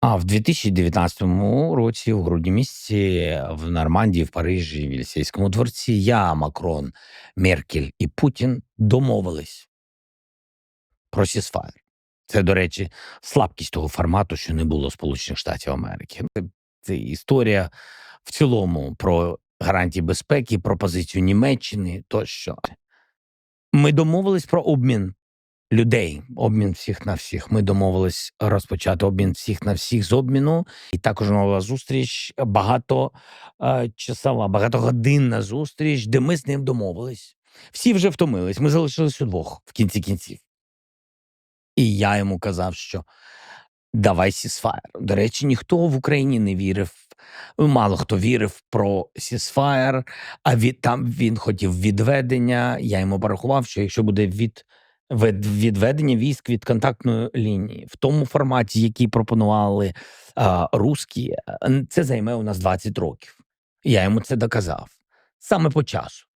А в 2019 році, у грудні місяці, в Нормандії, в Парижі, в Єлісейському дворці я, Макрон, Меркель і Путін домовились про сісфаєр. Це, до речі, слабкість того формату, що не було Сполучених Штатів Америки. Це історія в цілому про гарантії безпеки, про позицію Німеччини тощо. Ми домовились про обмін людей, обмін всіх на всіх. Ми домовились розпочати обмін всіх на всіх з обміну. І також нова зустріч багато е, часова, багатогодинна зустріч, де ми з ним домовились. Всі вже втомились. Ми залишились удвох в кінці кінців. І я йому казав, що давай сісфаєр. До речі, ніхто в Україні не вірив. Мало хто вірив про сісфаєр, а від там він хотів відведення. Я йому порахував, що якщо буде від відведення військ від контактної лінії в тому форматі, який пропонували а, русські, е, це займе у нас 20 років. Я йому це доказав саме по часу.